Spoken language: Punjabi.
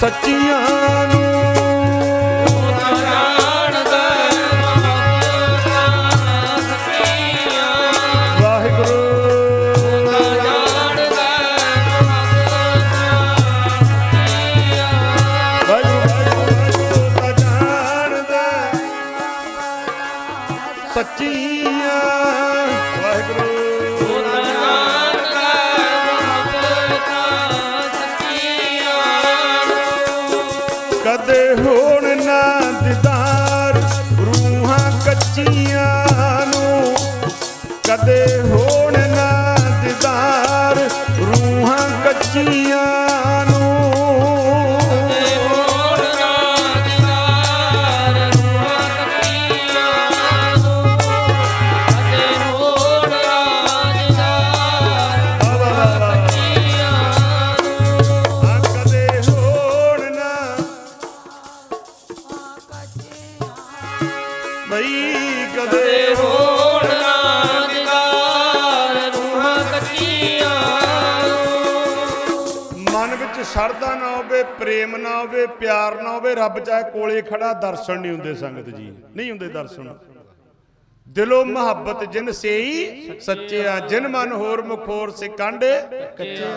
ਸੱਚੀਆਂ ਨੂੰ। ਵਾਹਿਗੁਰੂ। ਵਾਹਿਗੁਰੂ ਸੱਚੀਆਂ ਹੋਣ ਨਾ ਦੀਦਾਰ ਰੂਹਾਂ ਕੱਚੀਆਂ ਨੂੰ। ਕਦੇ ਹੋਣ ਨਾ ਦੀਦਾਰ ਰੂਹਾਂ ਕੱਚੀਆਂ ਬਈ ਕਦੇ ਮਨ ਵਿੱਚ ਸ਼ਰਧਾ ਨਾ ਹੋਵੇ ਪ੍ਰੇਮ ਨਾ ਹੋਵੇ ਪਿਆਰ ਨਾ ਹੋਵੇ ਰੱਬ ਚਾਹੇ ਕੋਲੇ ਖੜਾ ਦਰਸ਼ਨ ਨਹੀਂ ਹੁੰਦੇ ਸੰਗਤ ਜੀ। ਨਹੀਂ ਹੁੰਦੇ ਦਰਸ਼ਨ। ਦਿਲੋਂ ਮੁਹੱਬਤ ਜਿਨ ਸੇਈ ਸੱਚਿਆ ਜਿਨ ਮਨ ਹੋਰ ਮੁਖੋਰ ਸੇ ਕਾਂਡੇ ਕੱਚਿਆ